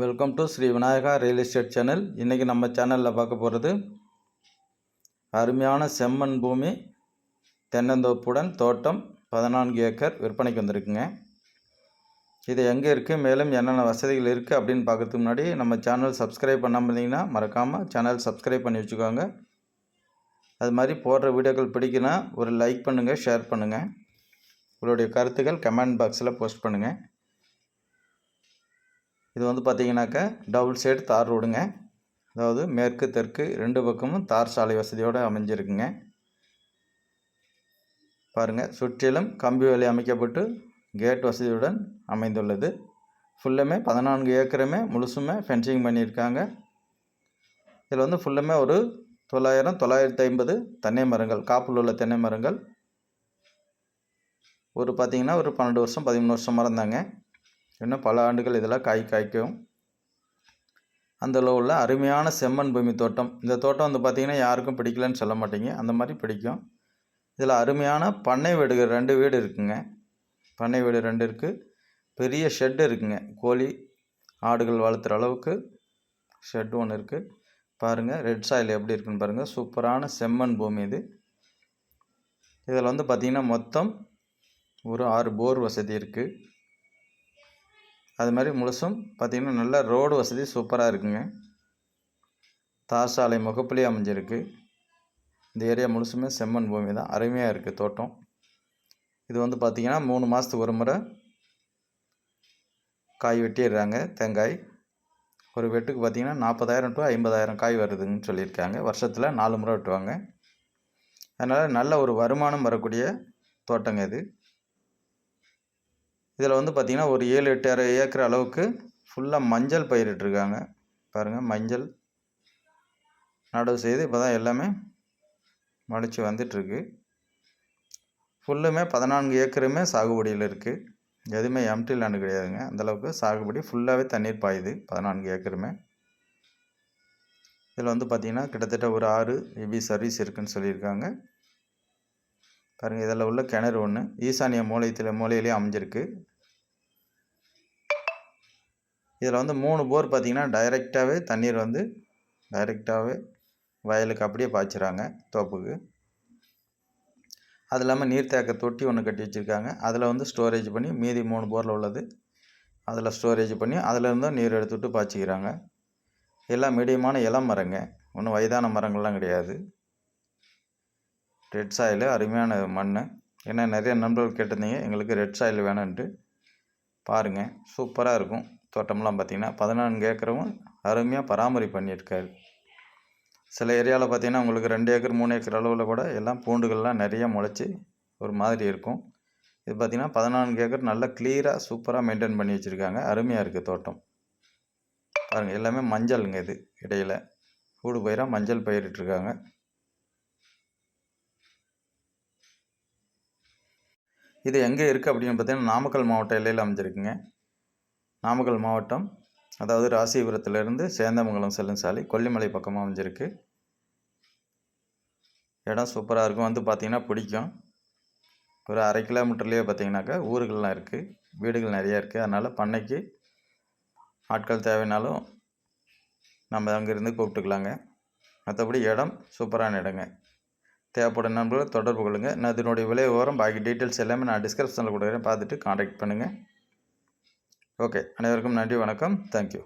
Welcome to Sri Vinayaka real estate channel இன்றைக்கி நம்ம சேனலில் பார்க்க போகிறது அருமையான செம்மண் பூமி தென்னந்தோப்புடன் தோட்டம் பதினான்கு ஏக்கர் விற்பனைக்கு வந்திருக்குங்க. இது எங்கே இருக்குது மேலும் என்னென்ன வசதிகள் இருக்குது அப்படின்னு பார்க்கறதுக்கு முன்னாடி நம்ம சேனல் சப்ஸ்கிரைப் பண்ணாமல் இருந்தீங்கன்னா மறக்காமல் சேனல் சப்ஸ்கிரைப் பண்ணி வச்சுக்கோங்க. அது மாதிரி போடுற வீடியோக்கள் பிடிக்குன்னா ஒரு லைக் பண்ணுங்கள் ஷேர் பண்ணுங்கள் உங்களுடைய கருத்துக்கள் கமெண்ட் பாக்ஸில் போஸ்ட் பண்ணுங்கள் இது வந்து பார்த்தீங்கன்னாக்கா டபுள் சைடு தார் ரோடுங்க. அதாவது மேற்கு தெற்கு ரெண்டு பக்கமும் தார் சாலை வசதியோடு அமைஞ்சிருக்குங்க. பாருங்கள் சுற்றிலும் கம்பி வேலை அமைக்கப்பட்டு கேட் வசதியுடன் அமைந்துள்ளது. ஃபுல்லுமே பதினான்கு ஏக்கருமே முழுசுமே ஃபென்சிங் பண்ணியிருக்காங்க. இதில் வந்து ஃபுல்லுமே ஒரு தொள்ளாயிரம் தொள்ளாயிரத்தி ஐம்பது தென்னை மரங்கள் காப்பில் உள்ள தென்னை மரங்கள். ஒரு பார்த்திங்கன்னா ஒரு பன்னெண்டு வருஷம் பதிமூணு வருஷம் மரம் தாங்க இன்னும் பல ஆண்டுகள் இதெல்லாம் காய் காய்க்கும். அந்த உள்ள அருமையான செம்மண் பூமி தோட்டம். இந்த தோட்டம் வந்து பார்த்திங்கன்னா யாருக்கும் பிடிக்கலன்னு சொல்ல மாட்டீங்க. அந்த மாதிரி பிடிக்கும். இதில் அருமையான பண்ணை வீடுகள் ரெண்டு வீடு இருக்குங்க. பண்ணை வீடு ரெண்டு இருக்குது பெரிய ஷெட்டு இருக்குங்க. கோழி ஆடுகள் வளர்த்துற அளவுக்கு ஷெட்டு ஒன்று இருக்குது பாருங்கள் ரெட் சாயில் எப்படி இருக்குன்னு பாருங்கள் சூப்பரான செம்மண் பூமி இது. இதில் வந்து பார்த்திங்கன்னா மொத்தம் ஒரு ஆறு போர் வசதி இருக்குது அது மாதிரி முழுசும் பார்த்திங்கன்னா நல்ல ரோடு வசதி சூப்பராக இருக்குங்க. தார் சாலை முகப்புலேயே அமைஞ்சிருக்கு. இந்த ஏரியா முழுசுமே செம்மண் பூமி தான். அருமையாக இருக்குது தோட்டம். இது வந்து பார்த்திங்கன்னா மூணு மாதத்துக்கு ஒரு முறை காய் வெட்டிடுறாங்க தேங்காய். ஒரு வெட்டுக்கு பார்த்திங்கன்னா நாற்பதாயிரம் டு ஐம்பதாயிரம் காய் வருதுன்னு சொல்லியிருக்காங்க. வருஷத்தில் நாலு முறை வெட்டுவாங்க. அதனால் நல்ல ஒரு வருமானம் வரக்கூடிய தோட்டங்க இது. இதில் வந்து பார்த்திங்கன்னா ஒரு ஏழு எட்டு ஏக்கர் அளவுக்கு ஃபுல்லாக மஞ்சள் பயிரிட்டிருக்காங்க. பாருங்கள் மஞ்சள். நடவு செய்து இப்போ தான் எல்லாமே மடித்து வந்துட்டுருக்கு. ஃபுல்லுமே பதினான்கு ஏக்கருமே சாகுபடியில் இருக்குது எதுவுமே எம்டி லேண்டு கிடையாதுங்க. அந்தளவுக்கு சாகுபடி ஃபுல்லாகவே தண்ணீர் பாயுது பதினான்கு ஏக்கருமே. இதில் வந்து பார்த்திங்கன்னா கிட்டத்தட்ட ஒரு ஆறு எபி சர்வீஸ் இருக்குதுன்னு சொல்லியிருக்காங்க. பாருங்கள் இதில் உள்ள கிணறு ஒன்று ஈசானிய மூலையத்தில் மூலையிலேயே அமைஞ்சிருக்கு. இதில் வந்து மூணு போர் பார்த்திங்கன்னா டைரெக்டாகவே தண்ணீர் வந்து டைரெக்டாகவே வயலுக்கு அப்படியே பாய்ச்சிறாங்க தோப்புக்கு. அது இல்லாமல் நீர்த்தேக்க தொட்டி ஒன்று கட்டி வச்சுருக்காங்க. அதில் வந்து ஸ்டோரேஜ் பண்ணி மீதி மூணு போரில் உள்ளது. அதில் ஸ்டோரேஜ் பண்ணி அதில் நீர் எடுத்துகிட்டு பாய்ச்சிக்கிறாங்க. எல்லாம் மீடியமான இளம் மரங்க. ஒன்றும் வயதான மரங்கள்லாம் கிடையாது. ரெட் சாயில் அருமையான மண் ஏன்னா நிறைய நண்பர்கள் கேட்டிருந்தீங்க எங்களுக்கு ரெட் சாயில் வேணும்ன்ட்டு. பாருங்கள் சூப்பராக இருக்கும். தோட்டம்லாம் பார்த்திங்கன்னா பதினான்கு ஏக்கரும் அருமையாக பராமரிப்பு பண்ணியிருக்காரு. சில ஏரியாவில் பார்த்திங்கன்னா உங்களுக்கு ரெண்டு ஏக்கர் மூணு ஏக்கர் அளவில் கூட எல்லாம் பூண்டுகள்லாம் நிறையா முளைச்சி ஒரு மாதிரி இருக்கும். இது பார்த்திங்கன்னா பதினான்கு ஏக்கர் நல்லா கிளியராக சூப்பராக மெயின்டைன் பண்ணி வச்சுருக்காங்க. அருமையாக இருக்குது தோட்டம். பாருங்கள் எல்லாமே மஞ்சளுங்க இது இடையில். கூடு பயிராக மஞ்சள் பயிரிட்டுருக்காங்க. இது எங்கே இருக்குது அப்படின்னு பார்த்தீங்கன்னா நாமக்கல் மாவட்ட எல்லையில் அமைஞ்சிருக்குங்க. நாமக்கல் மாவட்டம் அதாவது ராசிபுரத்துலேருந்து சேந்தமங்கலம் செல்லும் சாலை கொல்லிமலை பக்கமாக அமைஞ்சிருக்கு. இடம் சூப்பராக இருக்கும். வந்து பார்த்திங்கன்னா பிடிக்கும். ஒரு அரை கிலோமீட்டர்லேயே பார்த்திங்கனாக்கா ஊர்கள்லாம் இருக்குது. வீடுகள் நிறையா இருக்குது. அதனால் பண்ணைக்கு ஆட்கள் தேவைனாலும் நம்ம அங்கேருந்து கூப்பிட்டுக்கலாங்க. மற்றபடி இடம் சூப்பரான இடங்க. தேவைப்படும் நண்பர்கள் தொடர்பு கொள்ளுங்கள் நான் இதனுடைய விலை விவரம் பாக்கி டீட்டெயில்ஸ் எல்லாமே நான் டிஸ்கிரிப்ஷனில் கொடுக்குறேன். பார்த்துட்டு காண்டாக்ட் பண்ணுங்கள் ஓகே அனைவருக்கும் நன்றி வணக்கம். தேங்க்யூ